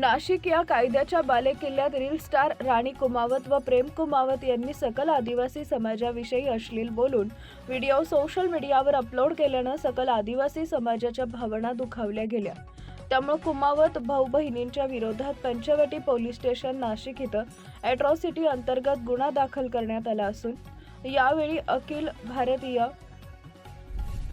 नाशिक या कायद्याच्या बालेकिल्ल्यात रील स्टार राणी कुमावत व प्रेम कुमावत यांनी सकल आदिवासी समाजाविषयी अश्लील बोलून व्हिडिओ सोशल मीडियावर अपलोड केल्यानं सकल आदिवासी समाजाच्या भावना दुखावल्या गेल्या. त्यामुळे कुमावत भाऊ बहिणींच्या विरोधात पंचवटी पोलीस स्टेशन नाशिक इथं अॅट्रॉसिटी अंतर्गत गुन्हा दाखल करण्यात आला असून यावेळी अखिल भारतीय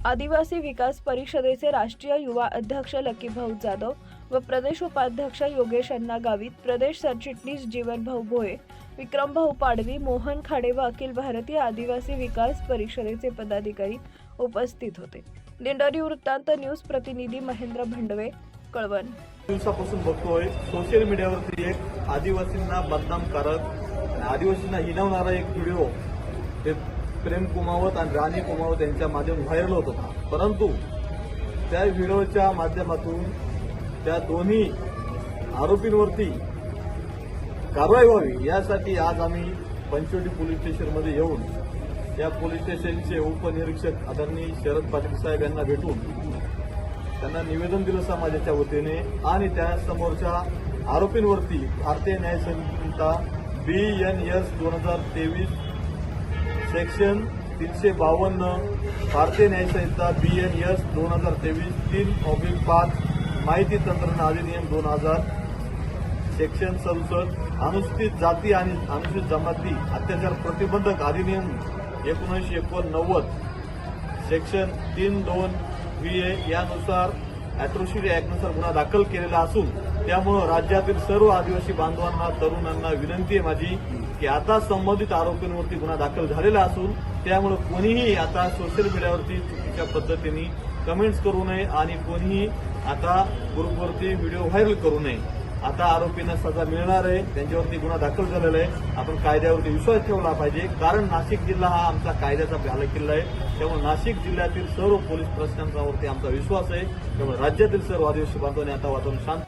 आदिवासी विकास परिषदेचे राष्ट्रीय युवा अध्यक्ष लकीभाऊ जाधव व प्रदेश उपाध्यक्ष योगेश अण्णा गावित प्रदेश सरचिटणीस जीवनभाऊ भोये विक्रमभाऊ पाडवी मोहन खाडे व अखिल भारतीय आदिवासी विकास परिषदेचे पदाधिकारी उपस्थित होते. दिंडोरी वृत्तांत न्यूज प्रतिनिधी महेंद्र भंडवे कळवण. दिवसापासून बघतोय सोशल मीडियावरती एक आदिवासींना बदनामकारक आणि आदिवासींना हिनवणारा एक व्हिडिओ ते प्रेम कुमावत आणि राणी कुमावत यांच्या माध्यम व्हायरल होत होता. परंतु त्या व्हिडिओच्या माध्यमातून त्या दोन्ही आरोपींवरती कारवाई व्हावी यासाठी आज आम्ही पंचवटी पोलीस स्टेशनमध्ये येऊन या पोलीस स्टेशनचे उपनिरीक्षक आदरणीय शरद पाटील साहेब यांना भेटून त्यांना निवेदन दिलं समाजाच्या वतीने आणि त्या समोरच्या आरोपींवरती भारतीय न्याय संहिता बी एन एस दोन हजार तेवीस सेक्शन तीनशे बावन्न भारतीय न्यायसंहिता बी एन एस दोन हजार तेवीस तीन ऑब्लिक पाच माहिती तंत्रज्ञान अधिनियम दोन हजार सेक्शन सदुसष्ट अनुसूचित जाती आणि अनुसूचित जमाती अत्याचार प्रतिबंधक अधिनियम एकोणीसशे एकोणनव्वद सेक्शन तीन दोन व्ही ए यानुसार अॅट्रोसिटी ऍक्टनुसार गुन्हा दाखल केलेला असून त्यामुळं राज्यातील सर्व आदिवासी बांधवांना तरुणांना विनंती आहे माझी की आता संबंधित आरोपींवरती गुन्हा दाखल झालेला असून त्यामुळं कोणीही आता सोशल मीडियावरती चुकीच्या पद्धतीने कमेंट्स करू नये आणि कोणीही आता ग्रुपवरती व्हिडिओ व्हायरल करू नये. आता आरोपींना सजा मिळणार आहे. त्यांच्यावरती गुन्हा दाखल झालेला आहे. आपण कायद्यावरती विश्वास ठेवला पाहिजे. कारण नाशिक जिल्हा हा आमचा कायद्याचा किल्ला आहे. त्यामुळे नाशिक जिल्ह्यातील सर्व पोलीस प्रशासनावरती आमचा विश्वास आहे. त्यामुळे राज्यातील सर्व आदिवासी बांधवांनी आता वातावरण शांत